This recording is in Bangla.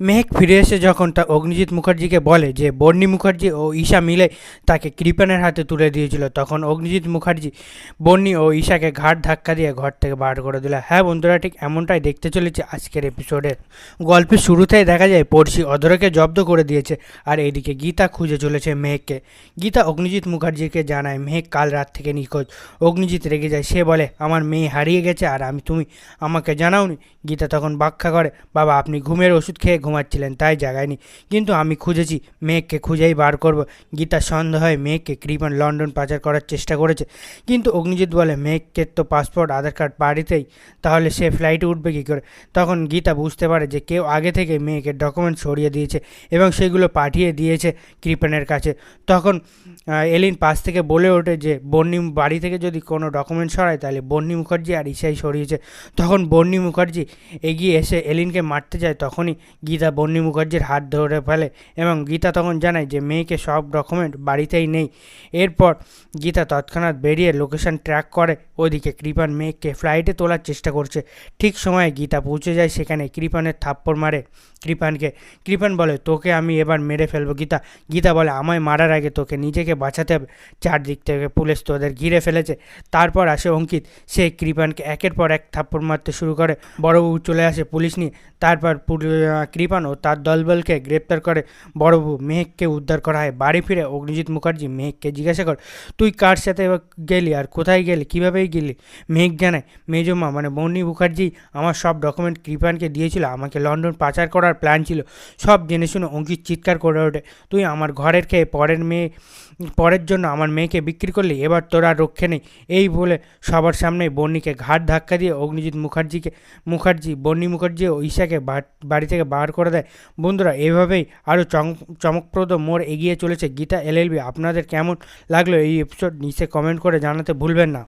মেহেক ফিরে এসে যখন তা অগ্নিজিৎ মুখার্জিকে বলে যে, বর্ণি মুখার্জি ও ঈশা মিলে তাকে কৃপণের হাতে তুলে দিয়েছিল, তখন অগ্নিজিৎ মুখার্জি বর্ণি ও ঈশাকে ঘাট ধাক্কা দিয়ে ঘর থেকে বার করে দিল। হ্যাঁ বন্ধুরা, ঠিক এমনটাই দেখতে চলেছে আজকের এপিসোডের গল্পের শুরুতেই দেখা যায় পড়শি অধরকে জব্দ করে দিয়েছে আর এদিকে গীতা খুঁজে চলেছে মেহেককে গীতা অগ্নিজিৎ মুখার্জিকে জানায় মেহেক কাল রাত থেকে নিখোঁজ। অগ্নিজিৎ রেগে যায়। সে বলে, আমার মেয়ে হারিয়ে গেছে আর আমি, তুমি আমাকে জানাওনি? গীতা তখন ব্যাখ্যা করে, বাবা, আপনি ঘুমের ওষুধ খেয়ে ঘুমাচ্ছিলেন, তাই জাগায়নি। কিন্তু আমি খুঁজেছি, মেঘকে খুঁজেই বার করব। গীতার সন্দেহ হয় মেঘকে কৃপণ লন্ডন পাচার করার চেষ্টা করেছে। কিন্তু অগ্নিজিৎ বলে, মেঘকে তো পাসপোর্ট, আধার কার্ড, বাড়িতেই, তাহলে সে ফ্লাইটে উঠবে কী করে? তখন গীতা বুঝতে পারে যে, কেউ আগে থেকে মেয়েকে ডকুমেন্ট সরিয়ে দিয়েছে এবং সেগুলো পাঠিয়ে দিয়েছে কৃপণের কাছে। তখন এলিন পাশ থেকে বলে ওঠে যে, বন্নি বাড়ি থেকে যদি কোনো ডকুমেন্ট সরায়, তাহলে বন্নি মুখার্জি আর ঈশাই সরিয়েছে। তখন বন্নি মুখার্জি এগিয়ে এসে এলিনকে মারতে যায়, তখনই গীতা বন্নি মুখার্জির হাত ধরে ফেলে এবং গীতা তখন জানায় যে মেয়েকে সব ডকুমেন্ট বাড়িতেই নেই। এরপর গীতা তৎক্ষণাৎ বেরিয়ে লোকেশন ট্র্যাক করে। ওদিকে কৃপান মেয়েকে ফ্লাইটে তোলার চেষ্টা করছে। ঠিক সময়ে গীতা পৌঁছে যায়, সেখানে কৃপানের থাপ্পড় মারে কৃপানকে। কৃপান বলে, তোকে আমি এবার মেরে ফেলব গীতা। গীতা বলে, আমায় মারার আগে তোকে নিজেকে বাঁচাতে হবে। চারদিক থেকে পুলিশ তোদের ঘিরে ফেলেছে। তারপর আসে অঙ্কিত। সে কৃপানকে একের পর এক থাপ্পড় মারতে শুরু করে। বড়বাবু চলে আসে পুলিশ নিয়ে। তারপর কৃপান ও তার দলবলকে গ্রেপ্তার করে। বড়বাবু মেহেককে উদ্ধার করা হয়। বাড়ি ফিরে অগ্নিজিৎ মুখার্জি মেহেককে জিজ্ঞাসা কর, তুই কার সাথে গেলি আর কোথায় গেলি? কীভাবেই গেলি? মেঘ জানায় মেজমা মানে বন্নি মুখার্জি আমার সব ডকুমেন্ট কৃপানকে দিয়েছিল। আমাকে লন্ডন পাচার করার প্ল্যান ছিল। সব জেনে শুনে অঙ্কিত চিৎকার করে ওঠে, তুই আমার ঘরের খেয়ে পরের মেয়ে, পরের জন্য আমার মেয়েকে বিক্রি করলি? এবার তোর আর রক্ষে নেই। এই বলে সবার সামনে বন্নিকে ঘাট ধাক্কা দিয়ে অগ্নিজিৎ মুখার্জিকে, মুখার্জি বন্নি মুখার্জি ও ঈশাকে বাড়ি থেকে বার করে দেয়। বন্ধুরা, এভাবেই আরও চমকপ্রদ মোড় এগিয়ে চলেছে গীতা এলএলবি আপনাদের কেমন লাগল এই এপিসোড নিচে কমেন্ট করে জানাতে ভুলবেন না।